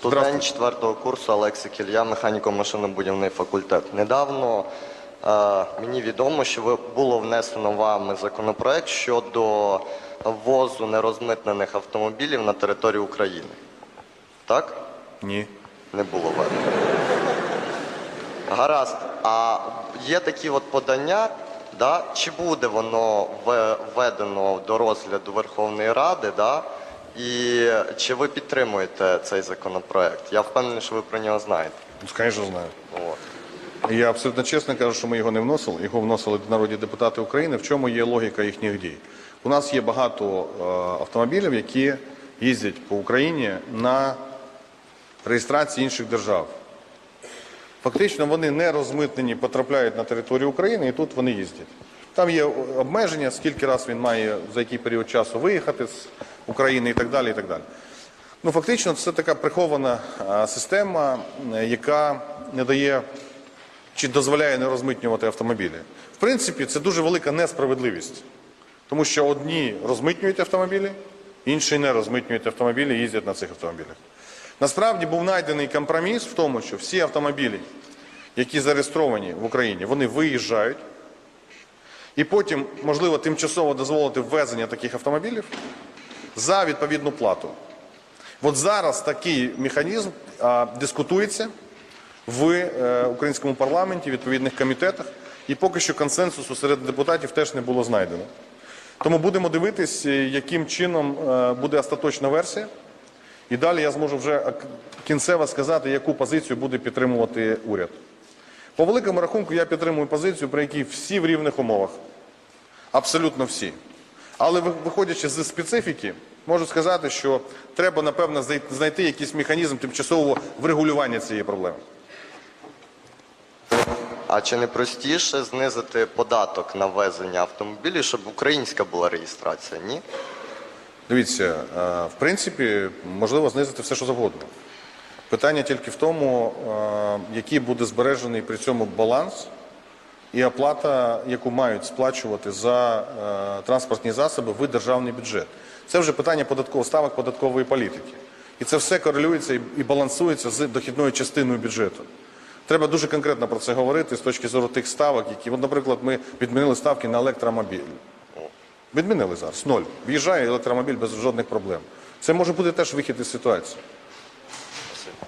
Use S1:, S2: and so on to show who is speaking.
S1: Студент четвертого курсу Олексій Ілля, механіко-машинобудівний факультет. Недавно е, мені відомо, що ви- було внесено вами законопроект щодо ввозу нерозмитнених автомобілів на територію України. Так?
S2: Ні.
S1: Не було введено. Гаразд. А є такі от подання, да? чи буде воно ве- введено до розгляду Верховної Ради, да? І чи ви підтримуєте цей законопроект? Я впевнений, що ви про нього знаєте.
S2: Ну, Звісно, знаю.
S1: От.
S2: І Я абсолютно чесно кажу, що ми його не вносили. Його вносили народні депутати України. В чому є логіка їхніх дій? У нас є багато е, автомобілів, які їздять по Україні на реєстрації інших держав. Фактично вони не розмитнені, потрапляють на територію України і тут вони їздять. Там є обмеження, скільки раз він має за який період часу виїхати з України і так далі. І так далі. Ну, фактично, це така прихована система, е, яка не дає чи дозволяє не розмитнювати автомобілі. В принципі, це дуже велика несправедливість, тому що одні розмитнюють автомобілі, інші не розмитнюють автомобілі, і їздять на цих автомобілях. Насправді був знайдений компроміс в тому, що всі автомобілі, які зареєстровані в Україні, вони виїжджають, і потім, можливо, тимчасово дозволити ввезення таких автомобілів за відповідну плату. От зараз такий механізм а, дискутується в е, українському парламенті, відповідних комітетах, і поки що консенсусу серед депутатів теж не було знайдено. Тому будемо дивитись, е, яким чином е, буде остаточна версія. І далі я зможу вже кінцево сказати, яку позицію буде підтримувати уряд. По великому рахунку я підтримую позицію, при якій всі в рівних умовах. Абсолютно всі. Але виходячи з специфіки, можу сказати, що треба, напевно, знайти якийсь механізм тимчасового врегулювання цієї проблеми.
S1: А чи не простіше знизити податок на ввезення автомобілів, щоб українська була реєстрація? Ні?
S2: Дивіться, е, в принципі, можливо знизити все, що завгодно. Питання тільки в тому, е, який буде збережений при цьому баланс і оплата, яку мають сплачувати за е, транспортні засоби в державний бюджет. Це вже питання податкових ставок податкової політики. І це все корелюється і- балансується з дохідною частиною бюджету. Треба дуже конкретно про це говорити з точки зору тих ставок, які, от, наприклад, ми відмінили ставки на електромобілі. Відмінили зараз ноль. В'їжджає електромобіль без жодних проблем. Це може бути теж вихід із ситуації.